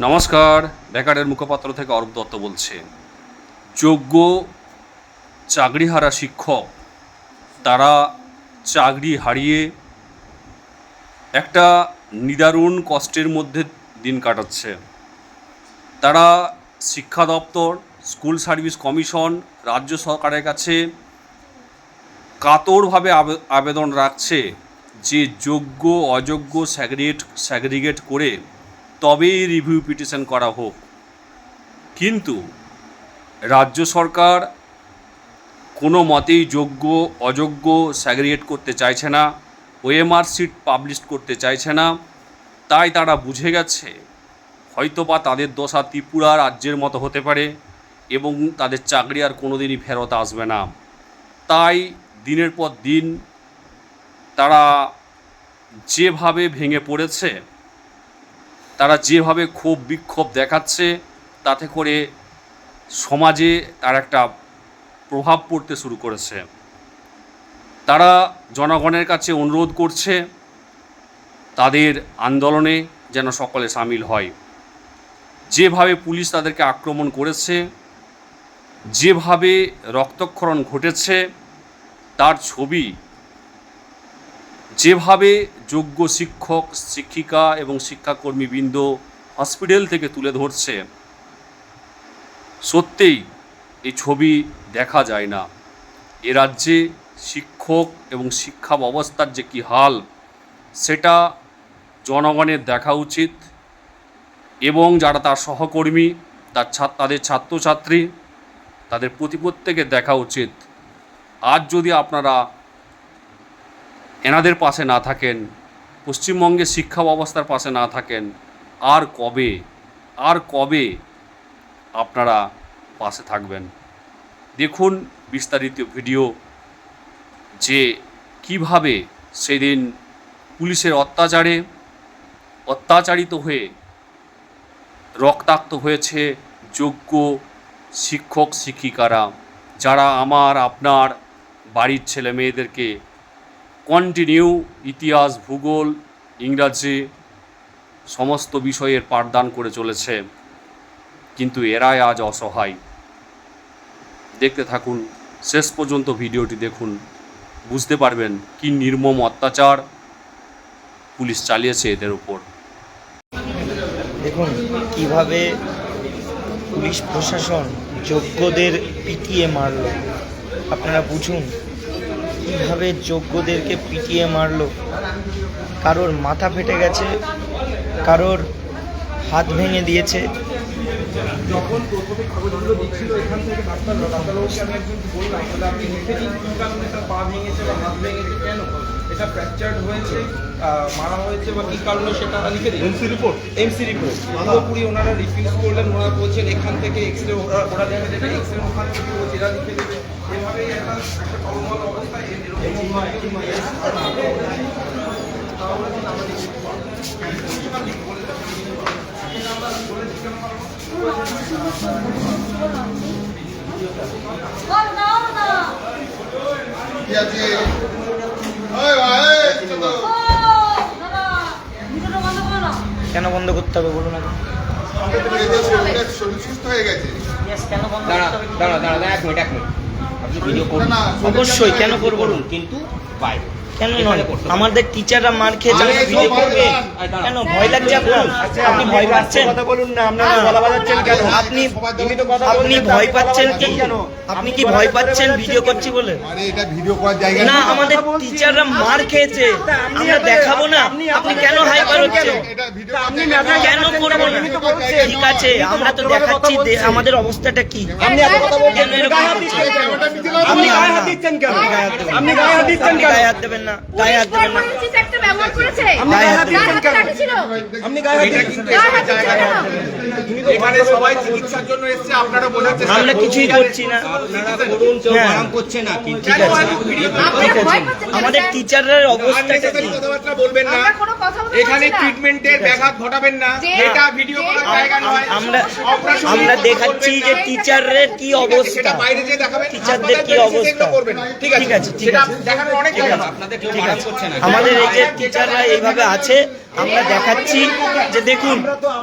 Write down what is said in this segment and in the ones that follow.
নমস্কার, বেকারের মুখপাত্র থেকে অরূপ দত্ত বলছে। যোগ্য চাকরিহারা শিক্ষক, তারা চাকরি হারিয়ে একটা নিদারুণ কষ্টের মধ্যে দিন কাটাচ্ছে। তারা শিক্ষা দপ্তর, স্কুল সার্ভিস কমিশন, রাজ্য সরকারের কাছে কাতরভাবে আবে- আবেদন রাখছে যে যোগ্য, অযোগ্য স্যাগ্রিগেট স্যাগ্রিগেট করে তবেই রিভিউ পিটিশন করা হোক। কিন্তু রাজ্য সরকার কোনো মতেই যোগ্য, অযোগ্য স্যাগ্রিগেট করতে চাইছে না ওএমআর সিট পাবলিশ করতে চাইছে না। তাই তারা বুঝে গেছে, হয়তোবা তাদের দশা ত্রিপুরা রাজ্যের মতো হতে পারে এবং তাদের চাকরি আর কোনো দিনই ফেরত আসবে না। তাই দিনের পর দিন তারা যেভাবে ভেঙে পড়েছে তারা যেভাবে ক্ষোভ বিক্ষোভ দেখাচ্ছে, তাতে করে সমাজে তার একটা প্রভাব পড়তে শুরু করেছে। তারা জনগণের কাছে অনুরোধ করছে, তাদের আন্দোলনে যেন সকলে সামিল হয়। যেভাবে পুলিশ তাদেরকে আক্রমণ করেছে, যেভাবে রক্তক্ষরণ ঘটেছে, তার ছবি, যেভাবে যোগ্য শিক্ষক, শিক্ষিকা এবং শিক্ষাকর্মীবৃন্দ হসপিটাল থেকে তুলে ধরছে। সত্যিই এই ছবি দেখা যায় না। এ রাজ্যে শিক্ষক এবং শিক্ষা ব্যবস্থার যে কী হাল, সেটা জনগণের দেখা উচিত এবং যারা তার সহকর্মী, তার তাদের ছাত্রছাত্রী, তাদের প্রতি প্রত্যেকের দেখা উচিত। আজ যদি আপনারা এনাদের পাশে না থাকেন পশ্চিমবঙ্গের শিক্ষা ব্যবস্থার পাশে না থাকেন, আর কবে আর কবে আপনারা পাশে থাকবেন? দেখুন বিস্তারিত ভিডিও যে কীভাবে সেদিন পুলিশের অত্যাচারে অত্যাচারিত হয়ে রক্তাক্ত হয়েছে যোগ্য শিক্ষক, শিক্ষিকারা, যারা আমার, আপনার বাড়ির ছেলে মেয়েদেরকে কন্টিনিউ ইতিহাস, ভূগোল ইংরাজি সমস্ত বিষয়ের পাঠদান করে চলেছে, কিন্তু এরাই আজ অসহায়। দেখতে থাকুন, শেষ পর্যন্ত ভিডিওটি দেখুন। বুঝতে পারবেন কি নির্মম অত্যাচার পুলিশ চালিয়েছে এদের উপর। দেখুন, কীভাবে পুলিশ প্রশাসন যোগ্যদের পিটিয়ে মারলো। আপনারা বুঝুন, কীভাবে যোগ্যদেরকে পিটিয়ে মারলো। কারোর মাথা ফেটে গেছে কারোর হাত ভেঙে দিয়েছে। যখন প্রথমে খবরগুলো দিচ্ছিল এখান থেকে ডাক্তার ডাক্তারবাবুকে আমি একদিন বললাম তাহলে আপনি লিখে দিন কারণে তার পা ভেঙেছে বা হাত ভেঙেছে কেন? এটা ফ্র্যাকচার্ড হয়েছে মারা হয়েছে বা কী কারণে সেটা লিখে দিন এমসি রিপোর্ট এমসি রিপোর্ট পুরোপুরি ওনারা রিফিউজ করলেন ওনারা বলছেন এখান থেকে এক্স রে ওরা ওরা লিখে দেবে এক্স রে ওখান থেকে ও যেটা লিখে দেবে এভাবেই একটা একটা টলমল অবস্থায় এরকম হয়। কি আছে ওই ভাই চলো কেন বন্ধ করতে হবে বলুন আগে হয়ে অবশ্যই, কেন করব? করুন। কিন্তু বাইরে কেন নয়? আমাদের টিচাররা মার খেয়েছে আরে আমরা ভিডিও করবে। কেন? ভয় লাগছে আপনার? আপনি ভয় পাচ্ছেন? কথা বলুন না আপনারা গলা বাজাচ্ছেন কেন? আপনি তুমি তো কথা আপনি ভয় পাচ্ছেন কি কেন? আপনি কি ভয় পাচ্ছেন ভিডিও করছি বলে? আরে এটা ভিডিও করার জায়গা না আমাদের টিচাররা মার খেয়েছে। আমরা দেখাবো না। আপনি কেন হাইপার হচ্ছেন কেন। করব না? ঠিক আছে আমরা তো দেখাচ্ছি আমাদের অবস্থাটা কি। আপনি এত কথা বলছেন। আপনি গায়ে হাত দিচ্ছেন কেন? আপনি গায়ে হাত দেবেন না। আপনি গায়ে হাত দিচ্ছেন কেন? গায়ে হাত দেবেন না গায়ে হাত দেবেন না। একটা ব্যবহার করেছে? আপনি গায়ে হাত দিচ্ছেন কেন? আপনি গায়ে হাত দিচ্ছেন গায়ে হাত দিচ্ছে কেন? এখানে সবাই চিকিৎসার জন্য এসেছে আপনারা বোঝার চেষ্টা আমরা কিছুই করছি না। আপনারা করুন কেউ হ্যাঁ। বারণ করছে না কিন্তু আমাদের? টিচারের অবস্থাটা কি? কথাবার্তা বলবেন না। এখানে ট্রিটমেন্টের ব্যাঘাত ঘটাবেন না। এটা ভিডিও করার জায়গা নয়। আমরা আমরা দেখাচ্ছি যে। টিচারের কি অবস্থা। সেটা বাইরে যে দেখাবেন। টিচারদের কি অবস্থা? করবেন ঠিক আছে ঠিক আছে, ঠিক আছে। দেখানোর অনেক জায়গা। আপনাদের কেউ বারণ করছে না। আমাদের এই যে টিচাররা এইভাবে আছে আমরা দেখাচ্ছি যে দেখুন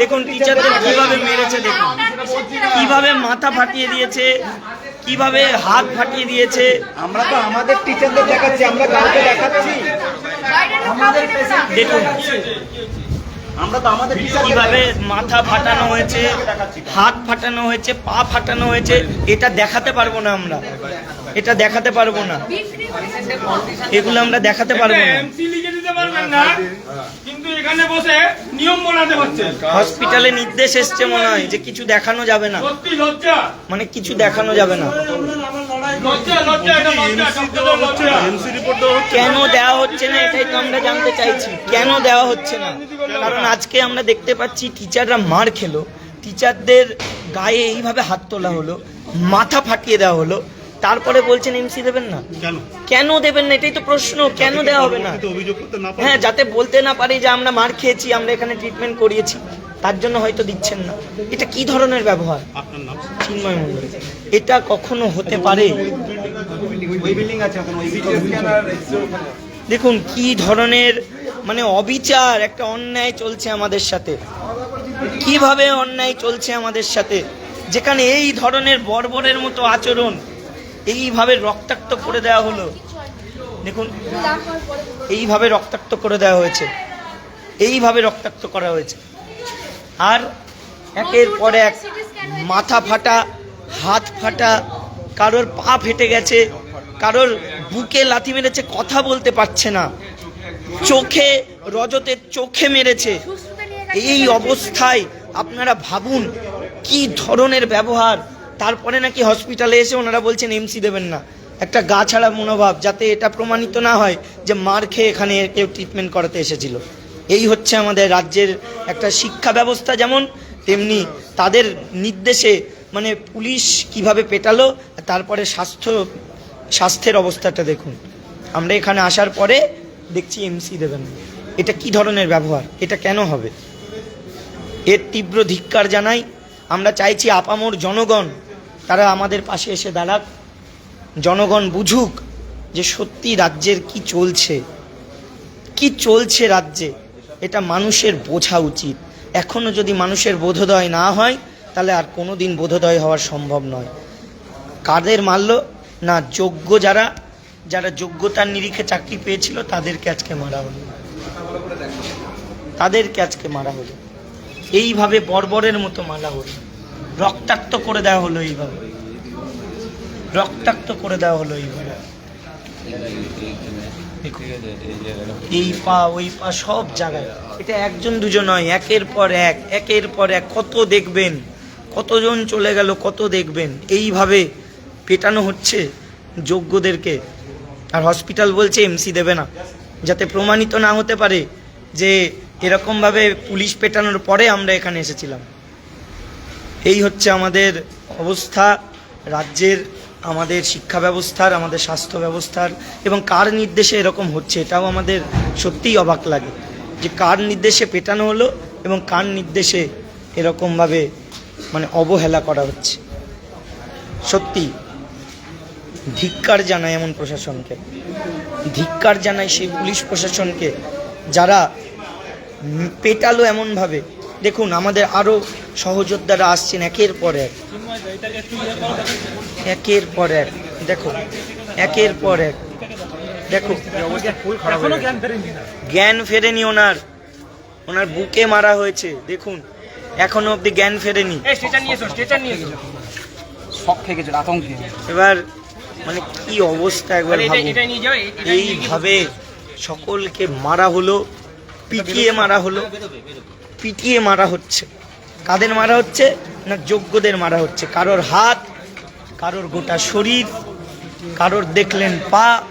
দেখুন টিচারদের কীভাবে মেরেছে দেখুন। কীভাবে মাথা ফাটিয়ে দিয়েছে কীভাবে হাত ফাটিয়ে দিয়েছে। আমরা তো আমাদের টিচারদের দেখাচ্ছি আমরা কাউকে দেখাচ্ছি। দেখুন আমরা তো আমাদের টিচার কীভাবে মাথা ফাটানো হয়েছে হাত ফাটানো হয়েছে পা ফাটানো হয়েছে এটা দেখাতে পারব না আমরা। এটা দেখাতে পারব না। এগুলো আমরা দেখাতে পারব না। এখানে বসে নিয়ম বানাতে পারছেন হসপিটালে নির্দেশ এসছে মনে হয় যে কিছু দেখানো যাবে না। সত্যি লজ্জা। মানে কিছু দেখানো যাবে না। কেন দেওয়া হচ্ছে না এটাই তো আমরা জানতে চাইছি। কেন দেওয়া হচ্ছে না? কারণ আজকে আমরা দেখতে পাচ্ছি টিচাররা মার খেলো। টিচারদের গায়ে এইভাবে হাত তোলা হলো মাথা ফাটিয়ে দেওয়া হলো। তারপরে বলছেন এমসি দেবেন না? কেন? কেন দেবেন না? এটাই তো প্রশ্ন। কেন দেওয়া হবে না? হ্যাঁ যাতে বলতে না পারি যে আমরা মার খেয়েছি আমরা এখানে ট্রিটমেন্ট করিয়েছি তার জন্য হয়তো দিচ্ছেন না। এটা কি ধরনের ব্যবহার? চিন্ময় মন্ডল এটা কখনো হতে পারে? ওই বিল্ডিং আছে এখন ওই দেখুন কি ধরনের মানে অবিচার একটা অন্যায় চলছে আমাদের সাথে। কীভাবে অন্যায় চলছে আমাদের সাথে? যেখানে এই ধরনের বর্বরের মতো আচরণ এইভাবে রক্তাক্ত করে দেওয়া হলো। দেখুন, এইভাবে রক্তাক্ত করে দেওয়া হয়েছে। এইভাবে রক্তাক্ত করা হয়েছে। আর একের পর এক মাথা ফাটা, হাত ফাটা, কারোর পা ফেটে গেছে, কারোর বুকে লাথি মেরেছে, কথা বলতে পারছে না। চোখে রজতের চোখে মেরেছে। এই অবস্থায় আপনারা ভাবুন, কি ধরনের ব্যবহার তারপরে নাকি হসপিটালে এসে ওনারা বলছেন এমসি দেবেন না। একটা গা ছাড়া মনোভাব, যাতে এটা প্রমাণিত না হয় যে মার খেয়ে এখানে কেউ ট্রিটমেন্ট করাতে এসেছিল। এই হচ্ছে আমাদের রাজ্যের একটা শিক্ষা ব্যবস্থা যেমন, তেমনি তাদের নির্দেশে মানে পুলিশ কীভাবে পেটালো, তারপরে স্বাস্থ্য, স্বাস্থ্যের অবস্থাটা দেখুন। আমরা এখানে আসার পরে দেখছি এমসি দেবেন এটা কি ধরনের ব্যবহার? এটা কেন হবে? এর তীব্র ধিক্কার জানাই। আমরা চাইছি আপামোর জনগণ তারা আমাদের পাশে এসে দাঁড়াক। জনগণ বুঝুক যে সত্যি রাজ্যের কি চলছে। কি চলছে রাজ্যে? এটা মানুষের বোঝা উচিত। এখনও যদি মানুষের বোধোদয় না হয়, তাহলে আর কোনো দিন বোধোদয় হওয়া সম্ভব নয়। কাদের মারল? না, যোগ্য যারা যারা যোগ্যতার নিরিখে চাকরি পেয়েছিল, তাদেরকে আজকে মারা হলো। তাদেরকে আজকে মারা হলো। এইভাবে বর্বরের মতো মারা হলো। রক্তাক্ত করে দেওয়া হলো এইভাবে। রক্তাক্ত করে দেওয়া হলো এইভাবে। এই পা, ওই পা সব জায়গায়। এটা একজন দুজন নয়, একের পর এক, একের পর এক, কত দেখবেন? কতজন চলে গেল, কত দেখবেন? এইভাবে পেটানো হচ্ছে যোগ্যদেরকে। আর হসপিটাল বলছে এমসি দেবে না, যাতে প্রমাণিত না হতে পারে যে এরকমভাবে পুলিশ পেটানোর পরে আমরা এখানে এসেছিলাম। এই হচ্ছে আমাদের অবস্থা, রাজ্যের আমাদের শিক্ষা ব্যবস্থার, আমাদের স্বাস্থ্য ব্যবস্থার, এবং কার নির্দেশে এরকম হচ্ছে এটাও আমাদের সত্যিই অবাক লাগে যে কার নির্দেশে পেটানো হলো এবং কার নির্দেশে এরকমভাবে মানে অবহেলা করা হচ্ছে। সত্যি, ধিক্কার জানায় এমন প্রশাসনকে। ধিক্কার জানায় সেই পুলিশ প্রশাসনকে যারা পেটালো এমনভাবে। দেখুন, আমাদের আরও সহযোদ্ধারা আসছেন একের পর এক। একের পর এক। দেখো একের পর এক। দেখো জ্ঞান ফেরেনি ওনার। ওনার। বুকে মারা হয়েছে দেখুন। এখনও অব্দি জ্ঞান ফেরেনি। এবার মানে কি অবস্থা একবার গিয়ে- এইভাবে সকলকে মারা হলো পিটিয়ে মারা হলো পিটিয়ে মারা হচ্ছে। কাদের মারা হচ্ছে না যোগ্যদের মারা হচ্ছে? কারোর হাত, কারোর গোটা শরীর, কারোর দেখলেন পা,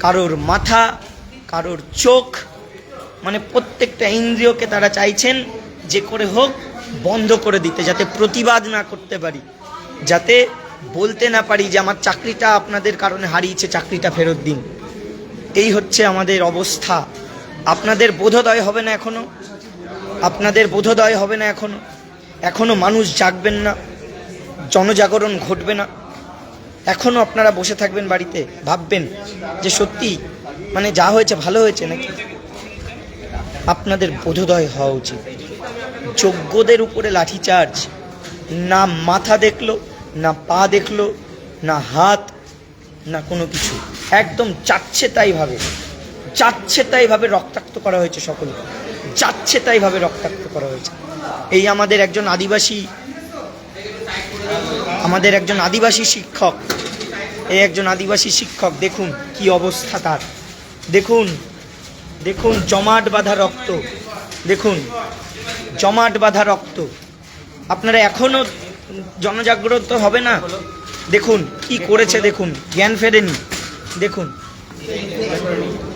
কারোর মাথা, কারোর চোখ। মানে প্রত্যেকটা ইন্দ্রিয়কে তারা চাইছেন যে করে হোক বন্ধ করে দিতে, যাতে প্রতিবাদ না করতে পারি, যাতে বলতে না পারি যে আমার চাকরিটা আপনাদের কারণে হারিয়েছে, চাকরিটা ফেরত দিন। এই হচ্ছে আমাদের অবস্থা। আপনাদের বোধোদয় হবে না এখনও? আপনাদের বোধোদয় হবে না এখনও। এখনও মানুষ জাগবেন না, জনজাগরণ ঘটবে না। এখনও আপনারা বসে থাকবেন বাড়িতে, ভাববেন যে সত্যি মানে যা হয়েছে ভালো হয়েছে নাকি? আপনাদের বোধোদয় হওয়া উচিত। যোগ্যদের উপরে লাঠিচার্জ। না মাথা দেখল, না পা দেখল, না হাত, না কোনো কিছু। একদম যাচ্ছে তাইভাবে। যাচ্ছে তাইভাবে রক্তাক্ত করা হয়েছে সকলকে। যাচ্ছে তাইভাবে রক্তাক্ত করা হয়েছে। এই আমাদের একজন আদিবাসী, আমাদের একজন আদিবাসী শিক্ষক, এই একজন আদিবাসী শিক্ষক, দেখুন কি অবস্থা তার। দেখুন দেখুন জমাট বাঁধা রক্ত, দেখুন জমাট বাঁধা রক্ত। আপনারা এখনও জনজাগ্রত হবে না? দেখুন কি করেছে, দেখুন, জ্ঞান ফেরেনি। দেখুন,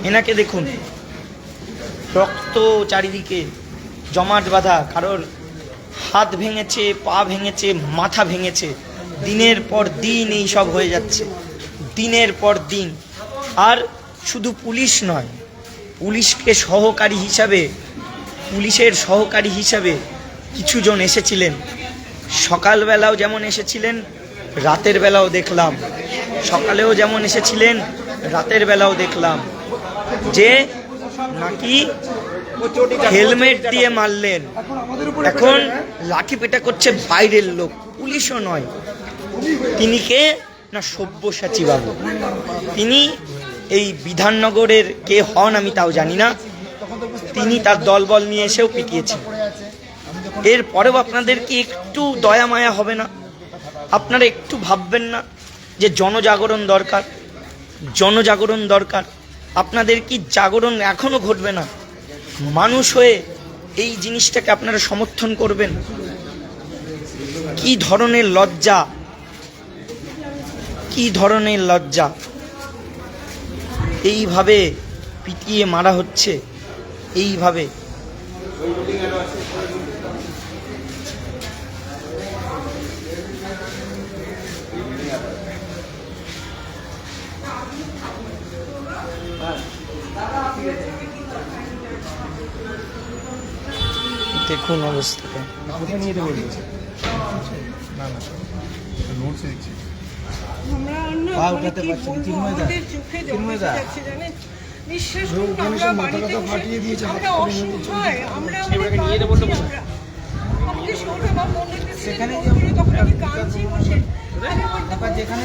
এনাকে দেখুন। রক্ত চারিদিকে, জমাট বাঁধা, কারোর হাত ভেঙেছে, পা ভেঙেছে, মাথা ভেঙেছে। দিনের পর দিন এই সব হয়ে যাচ্ছে। দিনের পর দিন। আর শুধু পুলিশ নয়, পুলিশকে সহকারী হিসাবে, পুলিশের সহকারী হিসাবে কিছুজন এসেছিলেন। সকালবেলাও যেমন এসেছিলেন, রাতের বেলাও দেখলাম। সকালেও যেমন এসেছিলেন, রাতের বেলাও দেখলাম। যে নাকি হেলমেট দিয়ে মারলেন? এখন লাঠি পেটা করছে বাইরের লোক পুলিশও নয়। তিনি কে? না সব্যসাচী বাবু। তিনি এই বিধাননগরের কে হন আমি তাও জানি না। তিনি তার দলবল নিয়ে এসেও পিটিয়েছেন। এরপরেও আপনাদের কি একটু দয়া মায়া হবে না? আপনারা একটু ভাববেন না যে জনজাগরণ দরকার জনজাগরণ দরকার। আপনাদের কি জাগরণ এখনও ঘটবে না? মানুষ হয়ে এই জিনিসটাকে আপনারা সমর্থন করবেন? কি ধরনের লজ্জা? কি ধরনের লজ্জা? এইভাবে পিটিয়ে মারা হচ্ছে, এইভাবে দেখুন অবস্থাটা আমরা না পা মানে উঠাতে কি পারছি না, বলব, চিন্ময়দা। আমাদের চোখে জল চিন্ময়দা। এসে যাচ্ছে, আমরা বাড়িতে আমরা মানে আমরা। সেখানে আমি আমি যেখানে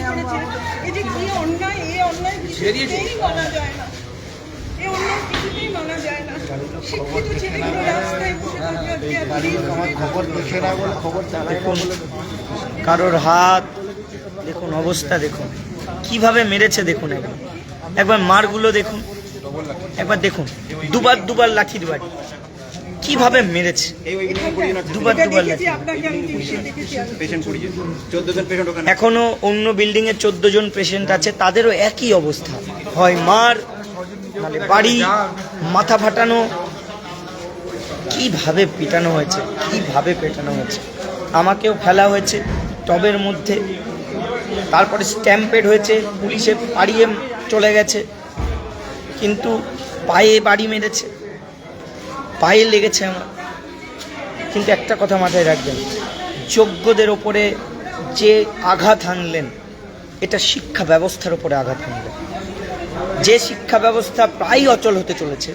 এই যে কি অন্যায়, এই অন্যায় কিছুতেই মানা যায় না। এই অন্যায় কিছুতেই মানা যায় না। শিক্ষিত ছেলেগুলো রাস্তায় কারোর হাত দেখুন অবস্থা দেখুন। কীভাবে মেরেছে দেখুন একবার। একবার মারগুলো দেখুন। একবার দেখুন। দুবার দুবার লাঠির বাড়ি কীভাবে মেরেছে? দুবার দুবার লাঠি। এখনও অন্য বিল্ডিং এ চোদ্দ জন পেশেন্ট আছে। তাদেরও একই অবস্থা। হয় মার মানে বাড়ি মাথা ফাটানো কীভাবে পিটানো হয়েছে, কীভাবে পেটানো হয়েছে, আমাকেও ফেলা হয়েছে, টবের মধ্যে। তারপরে স্ট্যাম্পেড হয়েছে, পুলিশে পাড়িয়ে চলে গেছে, কিন্তু পায়ে বাড়ি মেরেছে, পায়ে লেগেছে আমার। কিন্তু একটা কথা মাথায় রাখবেন, যোগ্যদের ওপরে যে আঘাত হানলেন, এটা শিক্ষা ব্যবস্থার ওপরে আঘাত হানলেন। যে শিক্ষা ব্যবস্থা প্রায় অচল হতে চলেছে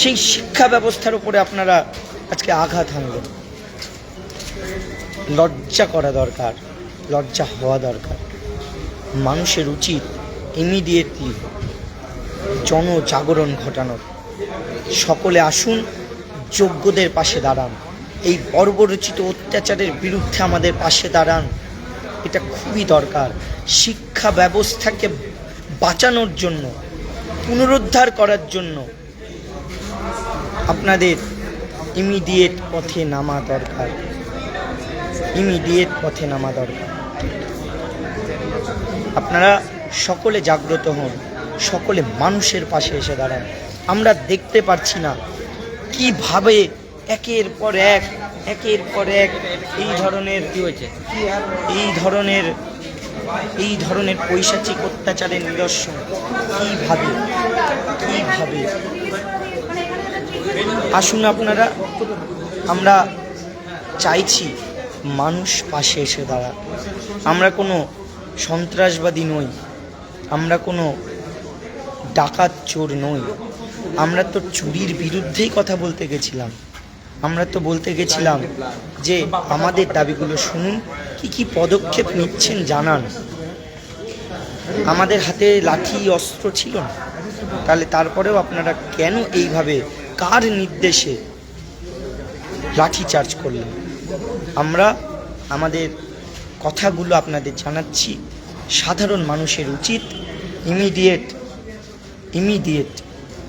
সেই শিক্ষা ব্যবস্থার উপরে আপনারা আজকে আঘাত হানলেন। লজ্জা করা দরকার, লজ্জা হওয়া দরকার। মানুষের উচিত ইমিডিয়েটলি জনজাগরণ ঘটানোর। সকলে আসুন, যোগ্যদের পাশে দাঁড়ান। এই বর্বরচিত অত্যাচারের বিরুদ্ধে আমাদের পাশে দাঁড়ান। এটা খুবই দরকার। শিক্ষা ব্যবস্থাকে বাঁচানোর জন্য, পুনরুদ্ধার করার জন্য আপনাদের ইমিডিয়েট পথে নামা দরকার। ইমিডিয়েট পথে নামা দরকার। আপনারা সকলে জাগ্রত হন সকলে মানুষের পাশে এসে দাঁড়ান। আমরা দেখতে পারছি না কীভাবে একের পর এক একের পর এক এই ধরনের কি হয়েছে? এই ধরনের এই ধরনের পৈশাচিক অত্যাচারের নিদর্শন কীভাবে কীভাবে আসুন আপনারা, আমরা চাইছি মানুষ পাশে এসে দাঁড়া আমরা কোনো সন্ত্রাসবাদী নই, আমরা কোনো ডাকাত চোর নই। আমরা তো চুরির বিরুদ্ধেই কথা বলতে গেছিলাম। আমরা তো বলতে গেছিলাম যে আমাদের দাবিগুলো শুনুন, কি কি পদক্ষেপ নিচ্ছেন জানান। আমাদের হাতে লাঠি, অস্ত্র ছিল না। তাহলে তারপরেও আপনারা কেন এইভাবে কার নির্দেশে লাঠি চার্জ করলেন? আমরা আমাদের কথাগুলো আপনাদের জানাচ্ছি। সাধারণ মানুষের উচিত ইমিডিয়েট ইমিডিয়েট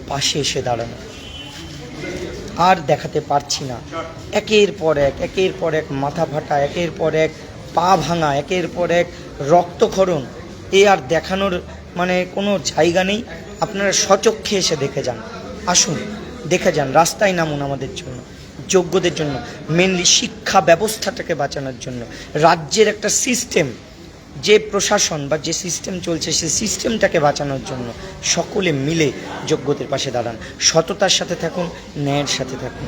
পাশে এসে দাঁড়ানো। আর দেখাতে পারছি না। একের পর এক, একের পর এক মাথা ফাটা, একের পর এক পা ভাঙা, একের পর এক রক্তক্ষরণ। এ আর দেখানোর মানে কোনো জায়গা নেই। আপনারা সচক্ষে এসে দেখে যান। আসুন। দেখে যান, রাস্তায় নামুন আমাদের জন্য, যোগ্যদের জন্য মেনলি শিক্ষা ব্যবস্থাটাকে বাঁচানোর জন্য। রাজ্যের একটা সিস্টেম যে প্রশাসন বা যে সিস্টেম চলছে, সেই সিস্টেমটাকে বাঁচানোর জন্য সকলে মিলে যোগ্যদের পাশে দাঁড়ান। সততার সাথে থাকুন, ন্যায়ের সাথে থাকুন।